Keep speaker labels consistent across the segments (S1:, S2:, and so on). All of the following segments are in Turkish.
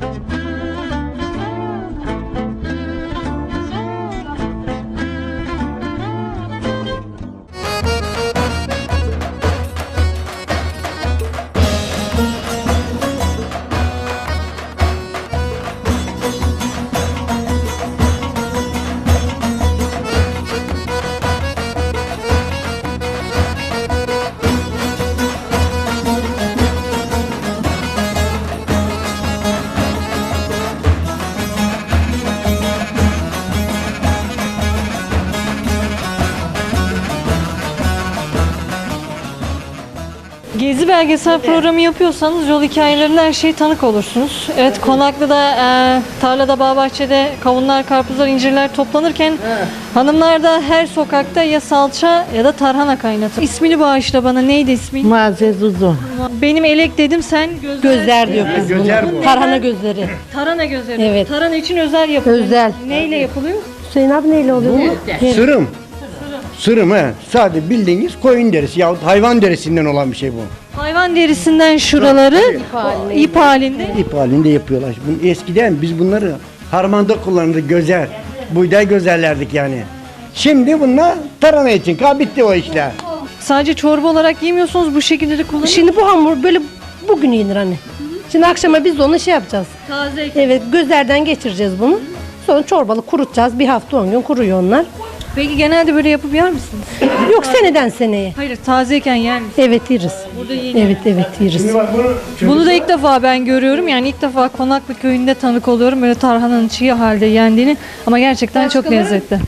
S1: Thank you. Belgesel programı yapıyorsanız yol hikayelerine her şeyi tanık olursunuz. Evet Konaklı'da, e, tarlada, bağ bahçede kavunlar, karpuzlar, incirler toplanırken hanımlar da her sokakta ya salça ya da tarhana kaynatır. İsmini bağışla bana. Neydi ismi?
S2: Muazzez Uzun.
S1: Benim elek dedim sen gözler.
S2: Gözler diyor kız bunu. Tarhana gözleri.
S1: Tarhana gözleri.
S2: Evet.
S1: Tarhana için özel yapılıyor.
S2: Özel.
S1: Neyle yapılıyor?
S2: Hüseyin abi neyle oluyor? bu?
S3: Sırım. Sırım he. Sadece bildiğiniz koyun derisi yahut hayvan derisinden olan bir şey bu.
S1: Hayvan derisinden şuraları o ip halinde.
S3: İp halinde yapıyorlar. Bunu eskiden biz bunları harmanda kullanırdık gözer. Buğday gözerlerdik yani. Şimdi bunlar tarhana için. Ka bitti o işler.
S1: Sadece çorba olarak yemiyorsunuz bu şekilde de kullanıyor.
S2: Şimdi bu hamur böyle bugün yenir anne. Şimdi akşama biz de onu şey yapacağız.
S1: Taze
S2: Evet gözlerden geçireceğiz bunu. Sonra çorbalı kurutacağız. Bir hafta on gün kuruyor onlar.
S1: Peki genelde böyle yapıp yer misiniz?
S2: Yok seneden seneye.
S1: Hayır tazeyken yer misiniz?
S2: Evet yeriz.
S1: Burada yeni.
S2: Evet evet yeriz.
S1: Bunu da ilk defa ben görüyorum. Yani ilk defa Konaklı köyünde tanık oluyorum böyle tarhananın çiğ halde yendiğini. Ama gerçekten çok lezzetli.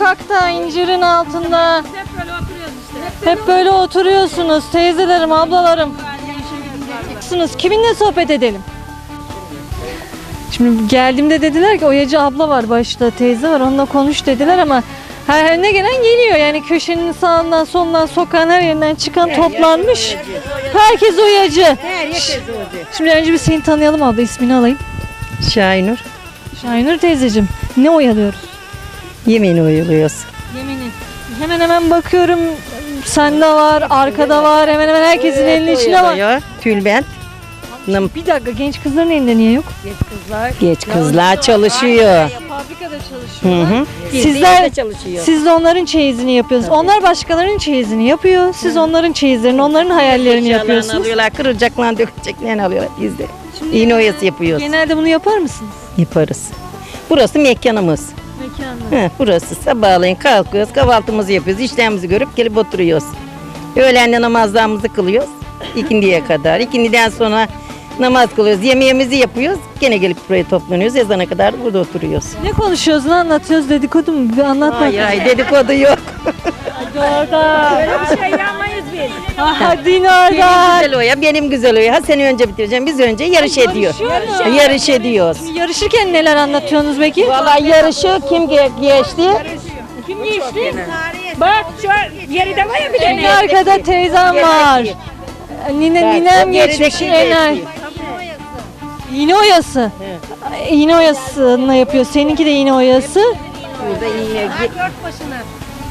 S1: Sokakta incirin altında? Hep böyle oturuyorsunuz teyzelerim, ablalarım. Kiminle sohbet edelim? Şimdi geldiğimde dediler ki Oyacı abla var başta, teyze var onunla konuş dediler ama her her ne gelen geliyor yani köşenin sağından solundan sokağın her yerinden çıkan toplanmış. Herkes oyacı. Şimdi önce bir seni tanıyalım abla ismini alayım.
S4: Şahinur.
S1: Şahinur teyzeciğim ne oyalıyoruz?
S4: Yemeğini oyuluyoruz.
S1: Yemini. Hemen hemen bakıyorum sende var, arkada var, hemen hemen herkesin elinin içinde var.
S4: Oyuluyor. Tülbent.
S1: Bir dakika genç kızların elinde niye yok?
S4: Geç kızlar çalışıyor.
S1: Fabrikada
S4: Hı
S1: çalışıyorlar.
S4: hı.
S1: Sizler
S4: çalışıyor.
S1: siz de onların çeyizini yapıyorsunuz. Onlar başkalarının çeyizini yapıyor. Siz onların çeyizlerini, onların hayallerini
S4: Eşyalarını
S1: yapıyorsunuz.
S4: alıyorlar, kıracaklarını dökeceklerini alıyorlar biz de. İğne oyası yapıyoruz.
S1: Genelde bunu yapar mısınız?
S4: Yaparız. Burası mekanımız. Burası sabahleyin kalkıyoruz, kahvaltımızı yapıyoruz, işlerimizi görüp gelip oturuyoruz. Öğlende namazlarımızı kılıyoruz. ikindiye kadar. İkindiden sonra namaz kılıyoruz, yemeğimizi yapıyoruz. Gene gelip buraya toplanıyoruz. Ezana kadar burada oturuyoruz.
S1: Ne konuşuyoruz, ne anlatıyoruz dedikodu mu? Bir anlat
S4: Ay
S1: bakalım.
S4: ay dedikodu yok.
S1: Orada. Öyle bir şey biz. Hadi
S4: Benim güzel o ya, benim güzel o ya. Ha seni önce bitireceğim, biz önce yarış ediyor. Yarış ediyoruz.
S1: Yarışırken neler anlatıyorsunuz peki?
S4: Vallahi yarışı kim ge- geçti?
S1: Kim geçti?
S5: Bak şu geride var ya bir
S1: En
S5: tane.
S1: arkada teyzem var. Nine, ninem
S4: o
S1: geçmiş
S4: gerideki
S1: en ar-
S4: geçti.
S1: İğne oyası. İğne oyasını yapıyor. Seninki de iğne oyası.
S4: Burada iğne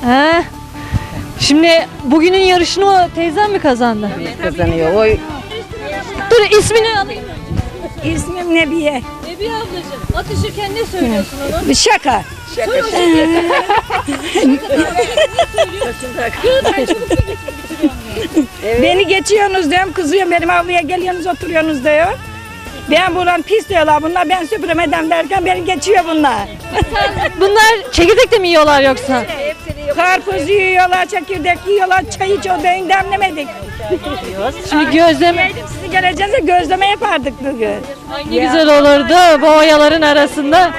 S1: He. Şimdi bugünün yarışını o teyzem mi kazandı?
S4: kazanıyor. O
S1: Dur ismini alayım.
S5: İsmim Nebiye.
S1: Nebiye ablacığım atışırken ne söylüyorsun ona?
S5: Şaka. Beni geçiyorsunuz diyorum, kızıyorum benim avluya geliyorsunuz oturuyorsunuz diyor. Ben buran pis diyorlar bunlar. Ben süpüremeden derken beni geçiyor bunlar.
S1: Bunlar çekirdek de mi yiyorlar yoksa?
S5: Karpuz yiyorlar, çekirdek yiyorlar, çay içiyor. Ben demlemedik.
S1: Şimdi gözleme
S5: Sizi geleceğiz de gözleme yapardık bugün.
S1: ne güzel olurdu bu oyaların arasında.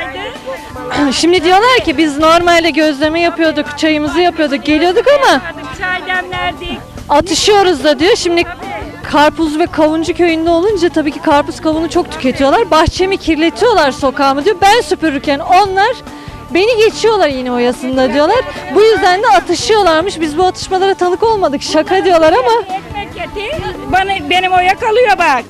S1: Şimdi diyorlar ki biz normalde gözleme yapıyorduk, çayımızı yapıyorduk, geliyorduk ama
S5: Çay demlerdik.
S1: atışıyoruz da diyor. Şimdi Karpuz ve Kavuncu köyünde olunca tabii ki karpuz kavunu çok tüketiyorlar. Bahçemi kirletiyorlar sokağımı diyor. Ben süpürürken onlar beni geçiyorlar yine oyasında diyorlar. Bu yüzden de atışıyorlarmış. Biz bu atışmalara tanık olmadık. Şaka diyorlar ama.
S5: Bana, benim oya kalıyor bak.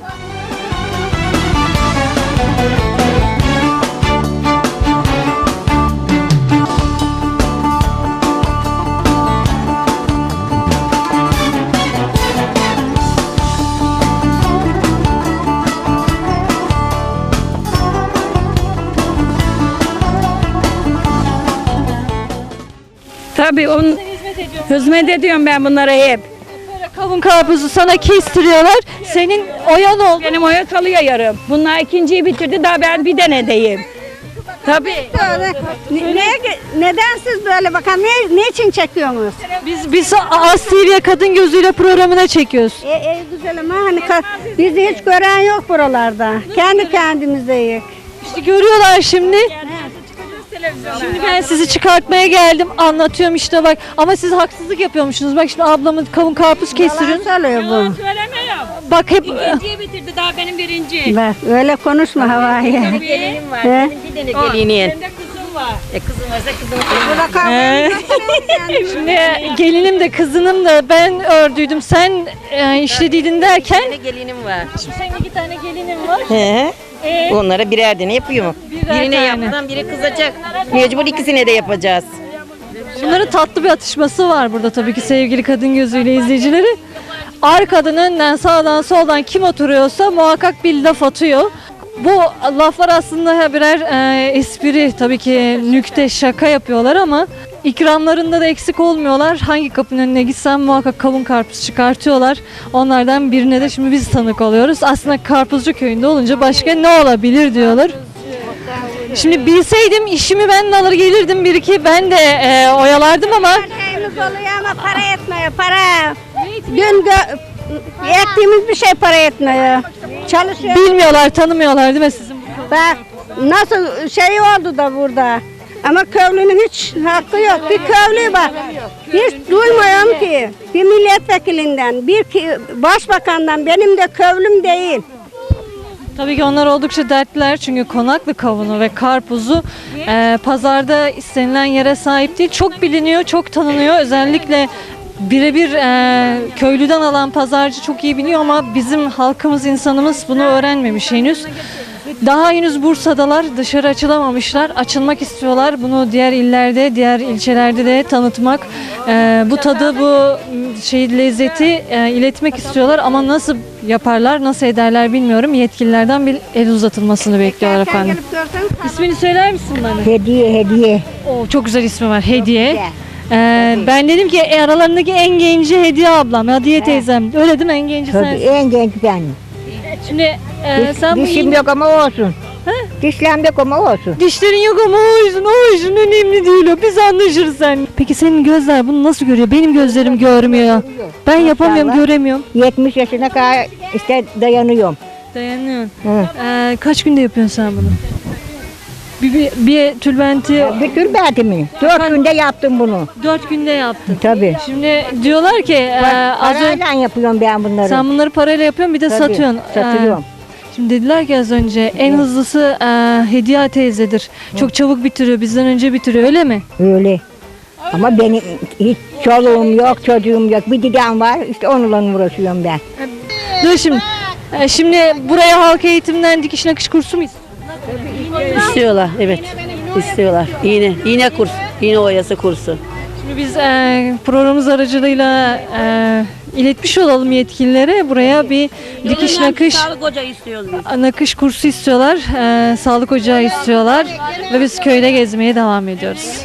S5: Tabii onun hizmet ediyorum ben bunlara hep.
S1: kavun karpuzu sana kestiriyorlar. Senin oyan oldu.
S5: Benim oya kalıyor yarım. Bunlar ikinciyi bitirdi daha ben bir denedeyim. Tabii.
S6: Ne, ne- neden siz böyle bakan ne, ne için çekiyorsunuz?
S1: Biz biz Az TV'ye kadın gözüyle programına çekiyoruz.
S6: E, e, güzel ama hani ka- bizi hiç gören yok buralarda. Kendi kendimizeyiz.
S1: İşte görüyorlar şimdi. Şimdi ben sizi çıkartmaya geldim. Anlatıyorum işte bak. Ama siz haksızlık yapıyormuşsunuz. Bak şimdi ablamın kavun karpuz
S6: Yalan
S1: kestiriyor.
S6: söylüyor bu.
S5: Söylemiyorum.
S1: Bak hep
S5: İkinciyi bitirdi daha benim birinci.
S6: Bak öyle konuşma havayı.
S4: Gelinim var.
S6: He?
S4: Bir tane gelinin.
S5: Bende kuzum var.
S4: E kızım varsa kızım.
S1: Şimdi gelinim de kızınım da ben ördüydüm. Sen e, işlediydin derken
S4: Bir tane gelinim var.
S1: senin iki tane gelinin var.
S4: He. Onlara birer tane yapıyorum.
S1: Birer
S4: Birine
S1: tane.
S4: yapmadan biri kızacak. Mecbur ikisine de yapacağız.
S1: Bunların tatlı bir atışması var burada tabii ki sevgili kadın gözüyle izleyicileri. Arkadan, önden, sağdan, soldan kim oturuyorsa muhakkak bir laf atıyor. Bu laflar aslında birer e, espri tabii ki nükte şaka yapıyorlar ama ikramlarında da eksik olmuyorlar. Hangi kapının önüne gitsem muhakkak kavun karpuz çıkartıyorlar. Onlardan birine de şimdi biz tanık oluyoruz. Aslında Karpuzcu köyünde olunca başka ne olabilir diyorlar. Şimdi bilseydim işimi ben de alır gelirdim bir iki ben de e, oyalardım ama
S6: Şeyimiz oluyor ama para etmiyor para. Dün gö- ektiğimiz bir şey para etmiyor. Çalışıyor.
S1: bilmiyorlar tanımıyorlar değil mi sizin?
S6: Bak nasıl şey oldu da burada. Ama köylünün hiç hakkı yok. Bir köylü bak. Hiç duymuyorum ki. Bir milletvekilinden, bir başbakandan benim de köylüm değil.
S1: Tabii ki onlar oldukça dertliler çünkü konaklı kavunu ve karpuzu e, pazarda istenilen yere sahip değil. Çok biliniyor, çok tanınıyor. Özellikle birebir e, köylüden alan pazarcı çok iyi biliyor ama bizim halkımız, insanımız bunu öğrenmemiş henüz. Daha henüz Bursa'dalar, dışarı açılamamışlar. Açılmak istiyorlar. Bunu diğer illerde, diğer ilçelerde de tanıtmak, e, bu tadı, bu şey lezzeti e, iletmek istiyorlar. Ama nasıl yaparlar, nasıl ederler bilmiyorum. Yetkililerden bir el uzatılmasını bekliyorlar efendim. İsmini söyler misin bana?
S6: Hediye hediye.
S1: Oo, çok güzel ismi var. Hediye. Ee, ben dedim ki e, aralarındaki en genci Hediye ablam, Hediye teyzem. Öyle değil mi? En genci
S7: Tabii
S1: sensin.
S7: en genç benim.
S1: Şimdi e, sen bu
S7: Dişim yok ama olsun. Dişlem yok ama olsun.
S1: Dişlerin yok ama o yüzden o yüzden önemli değil o. Biz anlaşırız sen. Peki senin gözler bunu nasıl görüyor? Benim gözlerim görmüyor. Ben yapamıyorum, göremiyorum.
S7: 70 yaşına kadar işte dayanıyorum.
S1: Dayanıyorsun.
S7: Hı.
S1: Ee, kaç günde yapıyorsun sen bunu? Bir, bir, bir tülbenti
S7: Bir tür mi? Dört günde yaptım bunu.
S1: dört günde yaptın.
S7: Tabii.
S1: Şimdi diyorlar ki e, az önce
S7: Parayla yapıyorum ben bunları.
S1: sen bunları parayla yapıyorsun bir de
S7: Tabii,
S1: satıyorsun.
S7: Satıyorum.
S1: Ee, Şimdi dediler ki az önce en hızlısı e, Hediye teyzedir. Çok çabuk bitiriyor, bizden önce bitiriyor öyle mi?
S7: Öyle. Ama benim hiç çoluğum yok, çocuğum yok. Bir dedem var, işte onunla uğraşıyorum ben.
S1: Dur şimdi. e, Şimdi buraya halk eğitimden dikiş nakış kursu mu istiyorsun?
S8: İstiyorlar evet. istiyorlar. İğne, iğne kurs, iğne oyası kursu.
S1: Şimdi biz e, programımız aracılığıyla e, iletmiş olalım yetkililere. Buraya bir dikiş nakış
S8: Sağlık istiyoruz
S1: nakış kursu istiyorlar. e, sağlık ocağı istiyorlar. Ve biz köyde gezmeye devam ediyoruz.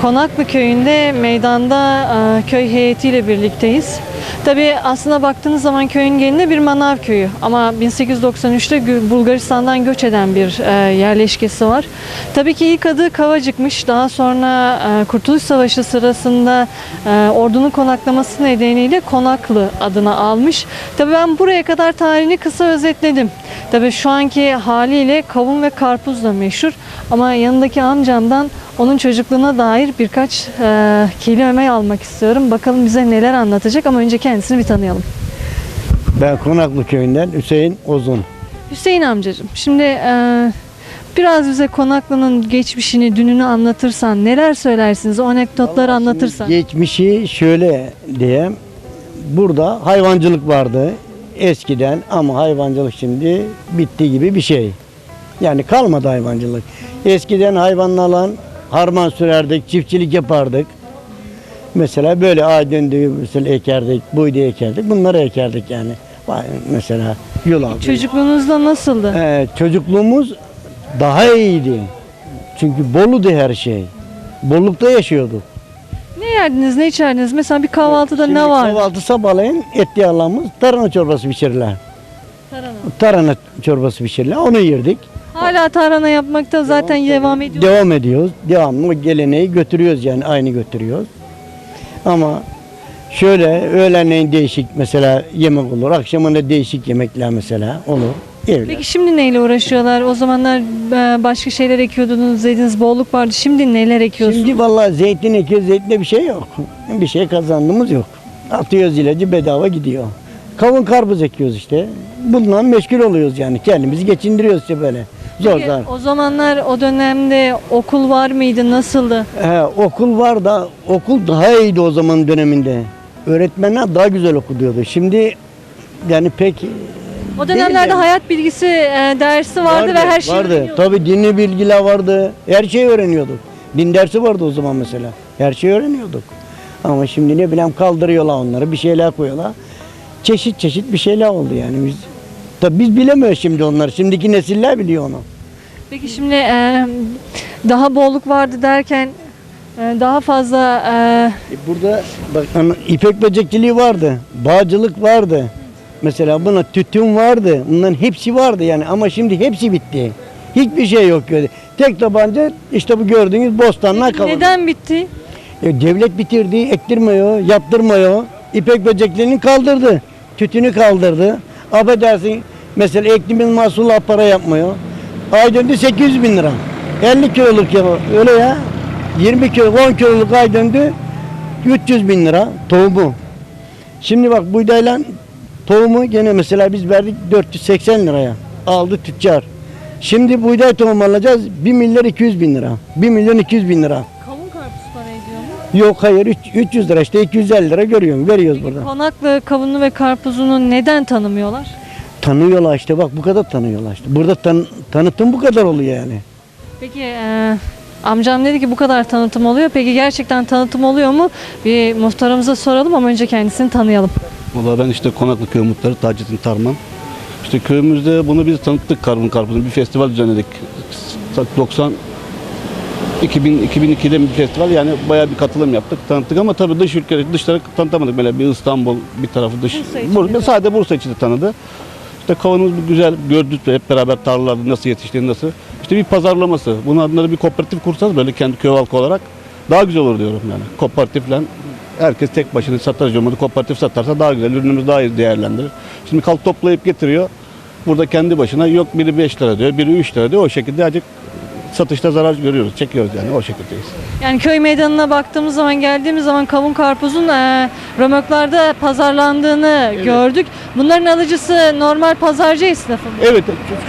S1: Konaklı köyünde meydanda e, köy heyetiyle birlikteyiz. Tabii aslında baktığınız zaman köyün genelinde bir manav köyü ama 1893'te Gü- Bulgaristan'dan göç eden bir e, yerleşkesi var. Tabii ki ilk adı Kavacık'mış. Daha sonra e, Kurtuluş Savaşı sırasında e, ordunun konaklaması nedeniyle Konaklı adını almış. Tabii ben buraya kadar tarihini kısa özetledim. Tabii şu anki haliyle kavun ve karpuzla meşhur ama yanındaki amcamdan onun çocukluğuna dair birkaç e, kelime almak istiyorum. Bakalım bize neler anlatacak ama önce kendisini bir tanıyalım.
S3: Ben Konaklı köyünden Hüseyin Ozun.
S1: Hüseyin amcacığım şimdi e, biraz bize Konaklı'nın geçmişini, dününü anlatırsan neler söylersiniz? O anekdotları anlatırsan.
S3: Geçmişi şöyle diyeyim. Burada hayvancılık vardı eskiden ama hayvancılık şimdi bitti gibi bir şey. Yani kalmadı hayvancılık. Eskiden hayvanlarla harman sürerdik, çiftçilik yapardık. Mesela böyle ağaç döndüğü mesela ekerdik, buydu ekerdik. Bunları ekerdik yani. Mesela yulaf.
S1: Çocukluğunuzda nasıldı?
S3: Ee, çocukluğumuz daha iyiydi. Çünkü Bolu'du her şey. Bollukta yaşıyorduk.
S1: Ne yerdiniz, ne içerdiniz? Mesela bir kahvaltıda
S3: Şimdi
S1: ne var?
S3: Kahvaltı sabahleyin etli yağlamız tarhana çorbası pişirirler. Tarhana çorbası pişirirler. Onu yerdik.
S1: Hala tarhana yapmakta zaten devam ediyor.
S3: Devam ediyoruz. Devamlı o geleneği götürüyoruz yani aynı götürüyoruz. Ama şöyle öğlenleyin değişik mesela yemek olur. Akşamında değişik yemekler mesela olur. Öyle.
S1: Peki şimdi neyle uğraşıyorlar? O zamanlar e, başka şeyler ekiyordunuz dediniz, bolluk vardı. Şimdi neler ekiyorsunuz?
S3: Şimdi vallahi zeytin ekiyoruz. Zeytinde bir şey yok. Bir şey kazandığımız yok. Atıyoruz ilacı bedava gidiyor. Kavun karpuz ekiyoruz işte. Bundan meşgul oluyoruz yani. Kendimizi geçindiriyoruz işte böyle. Zor
S1: Peki, o zamanlar o dönemde okul var mıydı? Nasıldı?
S3: He, okul var da okul daha iyiydi o zaman döneminde. Öğretmenler daha güzel okutuyordu. Şimdi yani pek
S1: O dönemlerde
S3: yani.
S1: hayat bilgisi e, dersi vardı, ve her şey
S3: vardı.
S1: öğreniyorduk.
S3: Tabii dinli bilgiler vardı. Her şeyi öğreniyorduk. Din dersi vardı o zaman mesela. Her şeyi öğreniyorduk. Ama şimdi ne bileyim kaldırıyorlar onları, bir şeyler koyuyorlar. Çeşit çeşit bir şeyler oldu yani biz. Tabii biz bilemiyoruz şimdi onları. Şimdiki nesiller biliyor onu.
S1: Peki şimdi e, daha bolluk vardı derken e, daha fazla e,
S3: E Burada bak ana- ipek böcekçiliği vardı, bağcılık vardı. Mesela buna tütün vardı. Bunların hepsi vardı yani ama şimdi hepsi bitti. Hiçbir şey yok böyle. Tek tabanca işte bu gördüğünüz bostanlar kaldı.
S1: neden bitti?
S3: E, devlet bitirdi, ektirmiyor, yaptırmıyor. İpek böceklerini kaldırdı. Tütünü kaldırdı. Affedersin mesela ektiğimiz mahsulla para yapmıyor. Ay döndü 800 bin lira. 50 kiloluk ya öyle ya. 20 kilo, 10 kiloluk ay döndü 300 bin lira tohumu. Şimdi bak buğdayla tohumu gene mesela biz verdik 480 liraya. Aldı tüccar. Şimdi buğday tohumu alacağız 1 milyar 200 bin lira. 1 milyon 200 bin lira. Yok hayır üç- 300 lira işte 250 lira görüyorum veriyoruz burada.
S1: Konaklı kavunu ve karpuzunu neden tanımıyorlar?
S3: Tanıyorlar işte bak bu kadar tanıyorlar işte. Burada tan- tanıtım bu kadar oluyor yani.
S1: Peki e, amcam dedi ki bu kadar tanıtım oluyor. Peki gerçekten tanıtım oluyor mu? Bir muhtarımıza soralım ama önce kendisini tanıyalım.
S9: Valla ben işte Konaklı Köy Muhtarı Taceddin Tarman. İşte köyümüzde bunu biz tanıttık Karbon Karpuz'un bir festival düzenledik. 90 2000, 2002'de bir festival yani bayağı bir katılım yaptık, tanıttık ama tabii dış ülke, dışlara tanıtamadık. Böyle bir İstanbul bir tarafı dış.
S1: Bursa için
S9: Bur-
S1: de.
S9: sadece Bursa için de tanıdı. İşte kavunumuz bir güzel gördük hep beraber tarlalarda nasıl yetiştiğini nasıl. İşte bir pazarlaması. Bunun adına bir kooperatif kursanız böyle kendi köy halkı olarak daha güzel olur diyorum yani. Kooperatifle herkes tek başına satar olmadı. Kooperatif satarsa daha güzel, ürünümüz daha iyi değerlendirir. Şimdi kalk toplayıp getiriyor. Burada kendi başına yok biri 5 lira diyor, biri 3 lira diyor. O şekilde acık satışta zarar görüyoruz, çekiyoruz yani o şekildeyiz.
S1: Yani köy meydanına baktığımız zaman geldiğimiz zaman kavun karpuzun e, römorklarda pazarlandığını gördük. Bunların alıcısı normal pazarcı esnafı mı?
S9: Evet,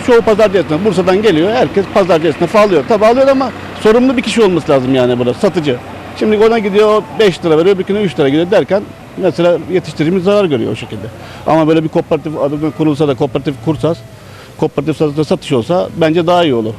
S9: çoğu pazarcı esnafı Bursa'dan geliyor. Herkes pazarcı esnafı alıyor. Tabii alıyor ama sorumlu bir kişi olması lazım yani burada, satıcı. Şimdi ona gidiyor 5 lira veriyor, öbürküne 3 lira gidiyor derken mesela yetiştiricimiz zarar görüyor o şekilde. Ama böyle bir kooperatif adına kurulsa da kooperatif kursaz, kooperatif satışta satış olsa bence daha iyi olur.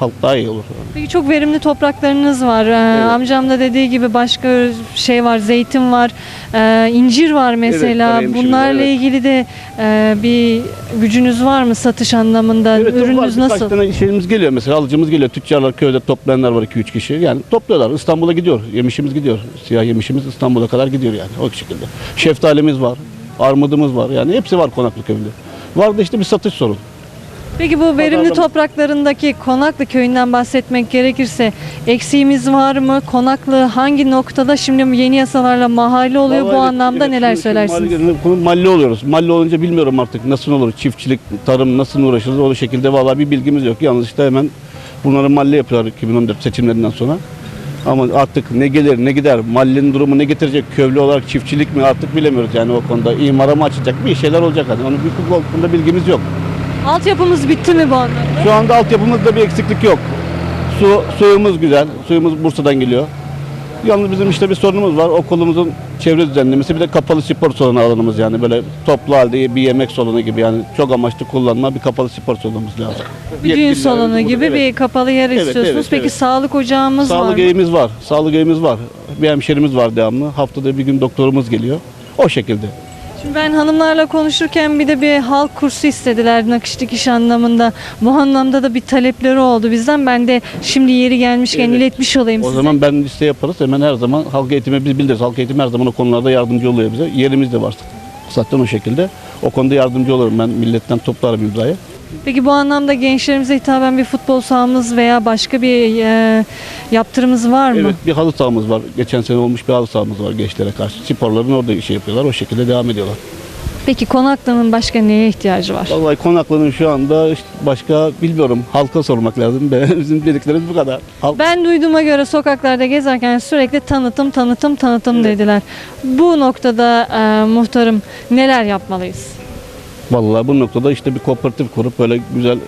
S9: Halk daha iyi olur.
S1: Peki çok verimli topraklarınız var. Ee, Amcam da dediği gibi başka şey var, zeytin var, ee, incir var mesela.
S9: var, hemşire,
S1: Bunlarla
S9: evet.
S1: ilgili de e, bir gücünüz var mı satış anlamında?
S9: Evet, var.
S1: Ürününüz
S9: Birkaç
S1: nasıl?
S9: tane şeyimiz geliyor mesela alıcımız geliyor. Tüccarlar köyde toplayanlar var 2-3 kişi. Yani topluyorlar. İstanbul'a gidiyor. Yemişimiz gidiyor. Siyah yemişimiz İstanbul'a kadar gidiyor yani o şekilde. Şeftalimiz var. Armudumuz var. Yani hepsi var Konaklı köyünde. Var da işte bir satış sorunu.
S1: Peki bu verimli
S9: Pazarlama-
S1: topraklarındaki Konaklı köyünden bahsetmek gerekirse eksiğimiz var mı? Konaklı hangi noktada şimdi yeni yasalarla mahalle oluyor? bu
S9: Vallahi
S1: anlamda
S9: evet,
S1: neler
S9: şu- şu
S1: söylersiniz?
S9: Mahalle, oluyoruz. Mahalle olunca bilmiyorum artık nasıl olur. Çiftçilik, tarım nasıl uğraşırız o şekilde vallahi bir bilgimiz yok. Yalnız işte hemen bunları mahalle yapıyorlar 2014 seçimlerinden sonra. Ama artık ne gelir ne gider, mahallenin durumu ne getirecek, köylü olarak çiftçilik mi artık bilemiyoruz yani o konuda. İmara mı açacak bir şeyler olacak hani. Onun bir konuda bilgimiz yok.
S1: Altyapımız bitti mi bu anlamda?
S9: Şu anda altyapımızda bir eksiklik yok. Su, suyumuz güzel. Suyumuz Bursa'dan geliyor. Yalnız bizim işte bir sorunumuz var. Okulumuzun çevre düzenlemesi bir de kapalı spor salonu alanımız yani böyle toplu halde bir yemek salonu gibi yani çok amaçlı kullanma bir kapalı spor salonumuz lazım.
S1: Bir düğün salonu gibi
S9: evet.
S1: bir kapalı yer
S9: Evet,
S1: istiyorsunuz.
S9: evet,
S1: Peki
S9: evet.
S1: sağlık ocağımız var
S9: Sağlık
S1: mı?
S9: evimiz var. Sağlık evimiz var. Bir hemşerimiz var devamlı. Haftada bir gün doktorumuz geliyor. O şekilde.
S1: Şimdi ben hanımlarla konuşurken bir de bir halk kursu istediler nakış dikiş anlamında. Bu anlamda da bir talepleri oldu bizden. Ben de şimdi yeri gelmişken
S9: Evet.
S1: iletmiş olayım
S9: O
S1: size.
S9: zaman ben liste yaparız. Hemen her zaman halk eğitimi biz bildiririz. Halk eğitimi her zaman o konularda yardımcı oluyor bize. Yerimiz de var zaten o şekilde. O konuda yardımcı olurum ben milletten toplarım imzayı.
S1: Peki bu anlamda gençlerimize hitaben bir futbol sahamız veya başka bir e, yaptırımız var mı?
S9: Evet bir halı sahamız var. Geçen sene olmuş bir halı sahamız var gençlere karşı. Sporların orada şey yapıyorlar. O şekilde devam ediyorlar.
S1: Peki Konaklı'nın başka neye ihtiyacı var?
S9: Vallahi Konaklı'nın şu anda işte başka bilmiyorum. Halka sormak lazım. Bizim dediklerimiz bu kadar. Halk
S1: Ben duyduğuma göre sokaklarda gezerken sürekli tanıtım tanıtım tanıtım dediler. Bu noktada e, muhtarım neler yapmalıyız?
S9: Vallahi bu noktada işte bir kooperatif kurup böyle güzel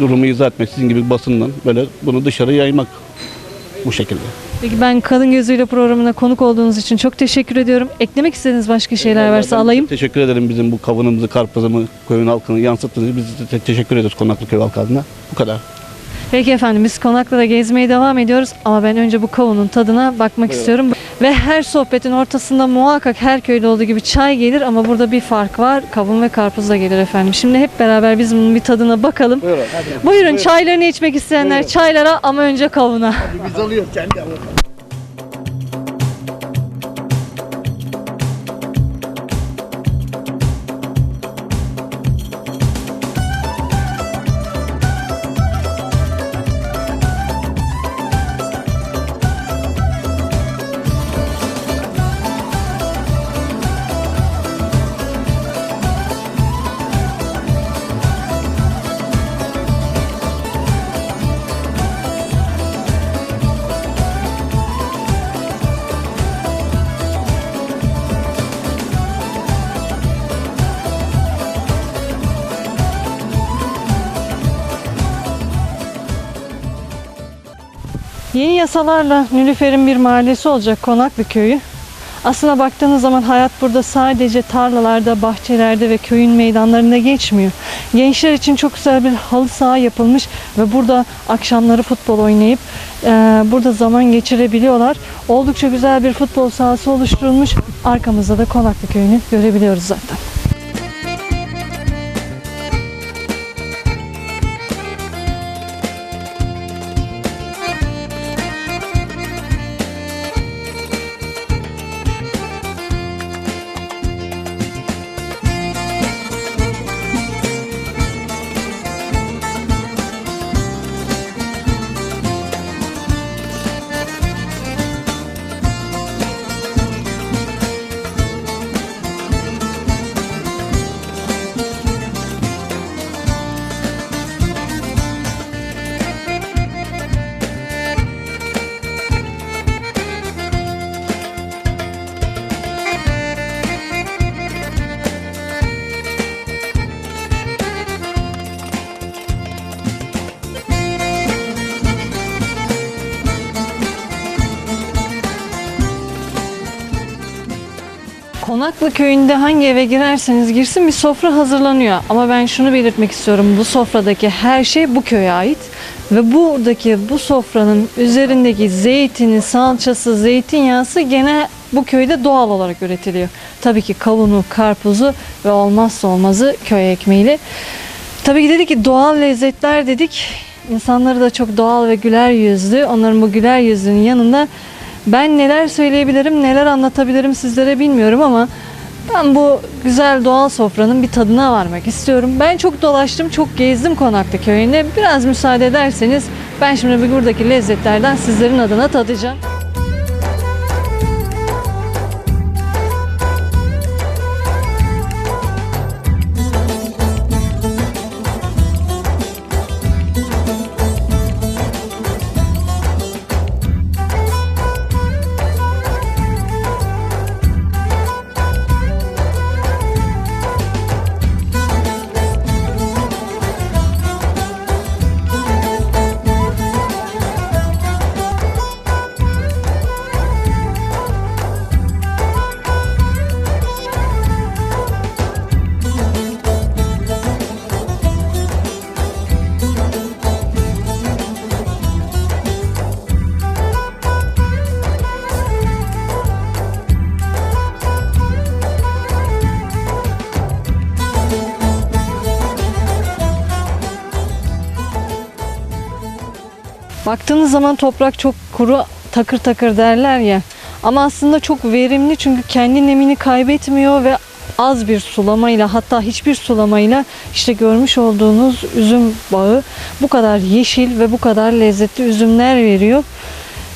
S9: durumu izah etmek sizin gibi basından böyle bunu dışarı yaymak bu şekilde.
S1: Peki ben Kadın Gözüyle programına konuk olduğunuz için çok teşekkür ediyorum. Eklemek istediğiniz başka şeyler
S9: Vallahi
S1: varsa
S9: ben
S1: alayım.
S9: Teşekkür ederim bizim bu kavunumuzu, karpuzumuzu, köyün halkını yansıttığınız için biz de te- teşekkür ediyoruz Konaklı köy halkı adına. Bu kadar.
S1: Peki efendim biz Konaklı'da gezmeye devam ediyoruz ama ben önce bu kavunun tadına bakmak istiyorum. Ve her sohbetin ortasında muhakkak her köyde olduğu gibi çay gelir ama burada bir fark var. Kavun ve karpuz da gelir efendim. Şimdi hep beraber biz bunun bir tadına bakalım. Buyurun çaylarını içmek isteyenler çaylara ama önce kavuna.
S3: Biz alıyoruz kendi
S1: Yeni yasalarla Nülüfer'in bir mahallesi olacak Konaklı Köyü. Aslına baktığınız zaman hayat burada sadece tarlalarda, bahçelerde ve köyün meydanlarında geçmiyor. Gençler için çok güzel bir halı saha yapılmış ve burada akşamları futbol oynayıp e, burada zaman geçirebiliyorlar. Oldukça güzel bir futbol sahası oluşturulmuş. Arkamızda da Konaklı Köyü'nü görebiliyoruz zaten. Konaklı köyünde hangi eve girerseniz girsin bir sofra hazırlanıyor. Ama ben şunu belirtmek istiyorum. Bu sofradaki her şey bu köye ait. Ve buradaki bu sofranın üzerindeki zeytini, salçası, zeytinyağısı gene bu köyde doğal olarak üretiliyor. Tabii ki kavunu, karpuzu ve olmazsa olmazı köy ekmeğiyle. Tabii ki dedik ki doğal lezzetler dedik. İnsanları da çok doğal ve güler yüzlü. Onların bu güler yüzlünün yanında ben neler söyleyebilirim, neler anlatabilirim sizlere bilmiyorum ama ben bu güzel doğal sofranın bir tadına varmak istiyorum. Ben çok dolaştım, çok gezdim Konaklı köyünde. Biraz müsaade ederseniz ben şimdi buradaki lezzetlerden sizlerin adına tadacağım. Baktığınız zaman toprak çok kuru takır takır derler ya. Ama aslında çok verimli çünkü kendi nemini kaybetmiyor ve az bir sulamayla hatta hiçbir sulamayla işte görmüş olduğunuz üzüm bağı bu kadar yeşil ve bu kadar lezzetli üzümler veriyor.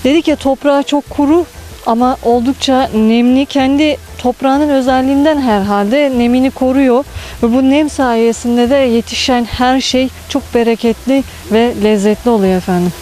S1: Dedik ya toprağı çok kuru ama oldukça nemli. Kendi toprağının özelliğinden herhalde nemini koruyor. Ve bu nem sayesinde de yetişen her şey çok bereketli ve lezzetli oluyor efendim.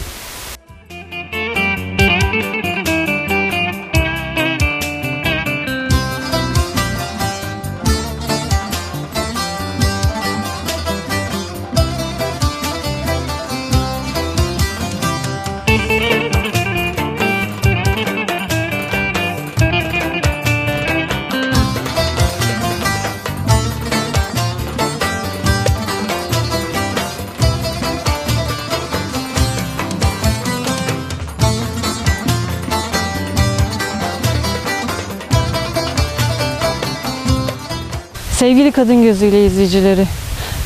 S1: Sevgili kadın gözüyle izleyicileri,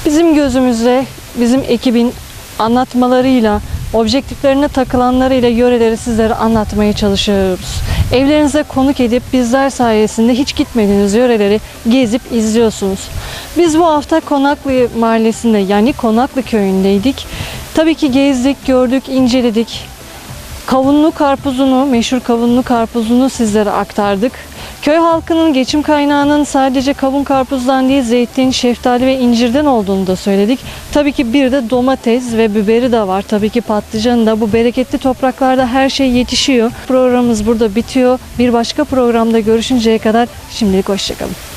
S1: bizim gözümüzde bizim ekibin anlatmalarıyla, objektiflerine takılanlarıyla yöreleri sizlere anlatmaya çalışıyoruz. Evlerinize konuk edip bizler sayesinde hiç gitmediğiniz yöreleri gezip izliyorsunuz. Biz bu hafta Konaklı Mahallesi'nde yani Konaklı Köyü'ndeydik. Tabii ki gezdik, gördük, inceledik. Kavunlu karpuzunu, meşhur kavunlu karpuzunu sizlere aktardık. Köy halkının geçim kaynağının sadece kavun karpuzdan değil zeytin, şeftali ve incirden olduğunu da söyledik. Tabii ki bir de domates ve biberi de var. Tabii ki patlıcanı da bu bereketli topraklarda her şey yetişiyor. Programımız burada bitiyor. Bir başka programda görüşünceye kadar şimdilik hoşçakalın.